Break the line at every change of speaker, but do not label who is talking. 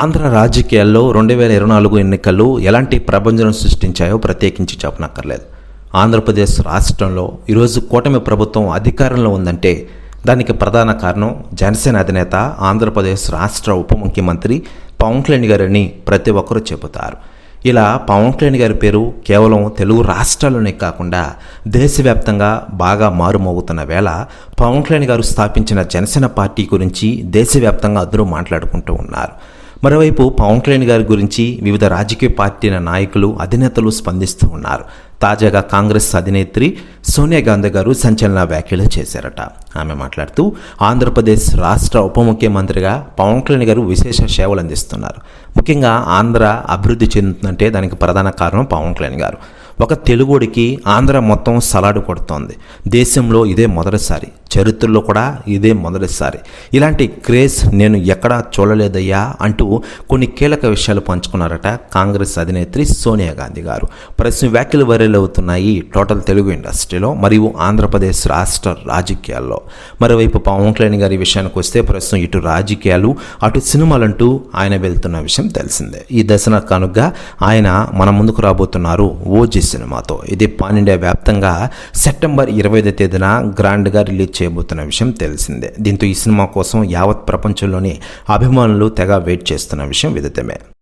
ఆంధ్ర రాజకీయాల్లో రెండు వేల ఇరవై నాలుగు ఎన్నికలు ఎలాంటి ప్రభంజనం సృష్టించాయో ప్రత్యేకించి చెప్పనక్కర్లేదు. ఆంధ్రప్రదేశ్ రాష్ట్రంలో ఈరోజు కూటమి ప్రభుత్వం అధికారంలో ఉందంటే దానికి ప్రధాన కారణం జనసేన అధినేత ఆంధ్రప్రదేశ్ రాష్ట్ర ఉప ముఖ్యమంత్రి పవన్ కళ్యాణ్ గారని ప్రతి ఒక్కరూ చెబుతారు. ఇలా పవన్ కళ్యాణ్ గారి పేరు కేవలం తెలుగు రాష్ట్రాల్లోనే కాకుండా దేశవ్యాప్తంగా బాగా మారుమోగుతున్న వేళ పవన్ కళ్యాణ్ గారు స్థాపించిన జనసేన పార్టీ గురించి దేశవ్యాప్తంగా అందరూ మాట్లాడుకుంటూ ఉన్నారు. మరోవైపు పవన్ కళ్యాణ్ గారి గురించి వివిధ రాజకీయ పార్టీల నాయకులు అధినేతలు స్పందిస్తూ ఉన్నారు. తాజాగా కాంగ్రెస్ అధినేత్రి సోనియా గాంధీ గారు సంచలన వ్యాఖ్యలు చేశారట. ఆమె మాట్లాడుతూ ఆంధ్రప్రదేశ్ రాష్ట్ర ఉప ముఖ్యమంత్రిగా పవన్ కళ్యాణ్ గారు విశేష సేవలు అందిస్తున్నారు. ముఖ్యంగా ఆంధ్ర అభివృద్ధి చెందుతుందంటే దానికి ప్రధాన కారణం పవన్ కళ్యాణ్ గారు. ఒక తెలుగుడికి ఆంధ్ర మొత్తం సలాడు కొడుతోంది. దేశంలో ఇదే మొదటిసారి. చరిత్రలో కూడా ఇదే మొదటిసారి. ఇలాంటి క్రేజ్ నేను ఎక్కడా చూడలేదయ్యా అంటూ కొన్ని కీలక విషయాలు పంచుకున్నారట కాంగ్రెస్ అధినేత్రి సోనియా గాంధీ గారు. ప్రస్తుతం వ్యాఖ్యలు వైరల్ అవుతున్నాయి టోటల్ తెలుగు ఇండస్ట్రీలో మరియు ఆంధ్రప్రదేశ్ రాష్ట్ర రాజకీయాల్లో. మరోవైపు పవన్ కళ్యాణ్ గారి విషయానికి వస్తే ప్రస్తుతం ఇటు రాజకీయాలు అటు సినిమాలంటూ ఆయన వెళ్తున్న విషయం తెలిసిందే. ఈ దశన కనుక ఆయన మన ముందుకు రాబోతున్నారు ఓజీ సినిమాతో. ఇది పాన్ ఇండియా వ్యాప్తంగా సెప్టెంబర్ ఇరవై ఐదో తేదీన గ్రాండ్గా రిలీజ్ చేయబోతున్న విషయం తెలిసిందే. దీంతో ఈ సినిమా కోసం యావత్ ప్రపంచంలోని అభిమానులు తెగ వెయిట్ చేస్తున్న విషయం విదితమే.